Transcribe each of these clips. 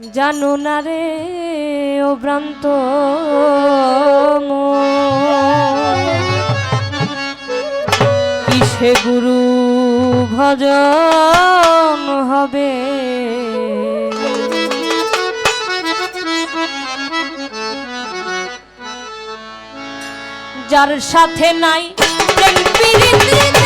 জানু না রে ও ভ্রান্ত কিসে গুরু ভজন হবে? যার সাথে নাই প্রেম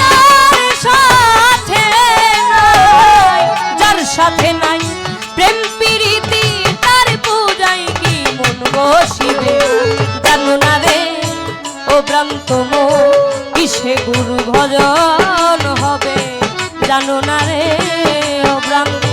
অভ্রান্ত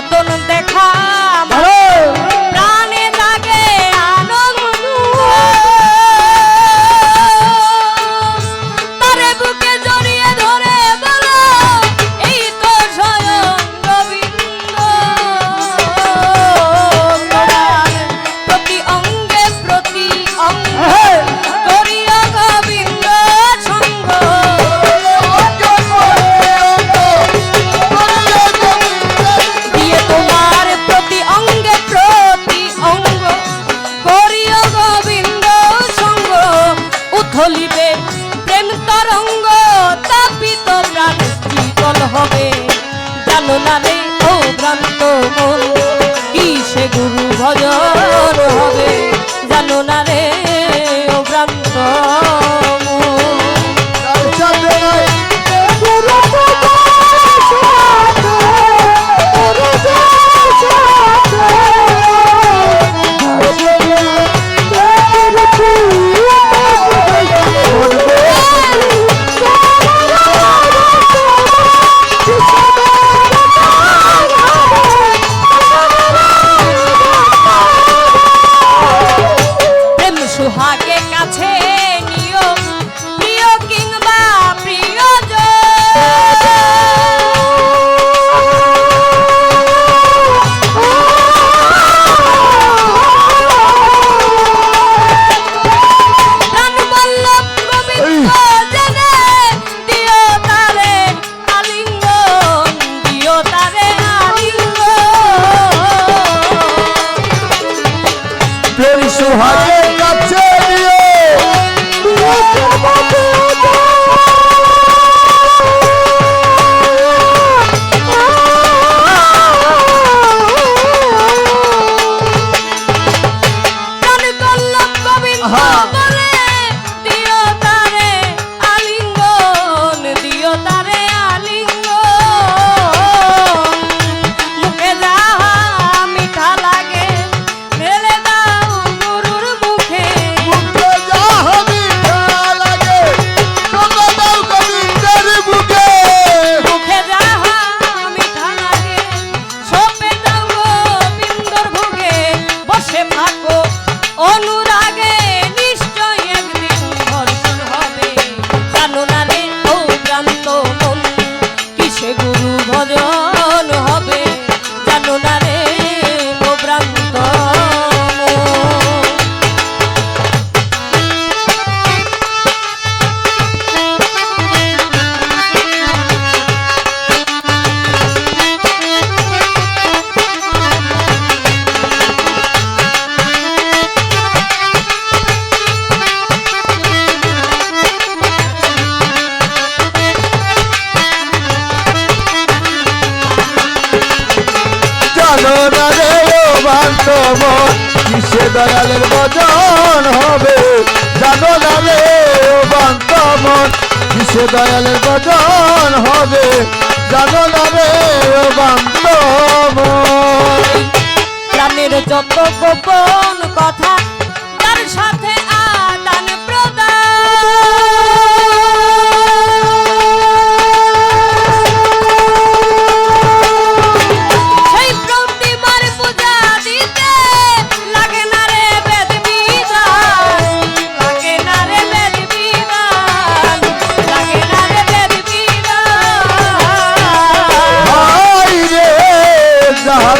আহা জানো বান্ধব কিসে দয়ালের বজন হবে? জানো না রে বান্ধব কিসে দয়ালের বজন হবে? জানো না রে ও বান্ধব প্রাণের যত গোপন কথা, তার সাথে যাহার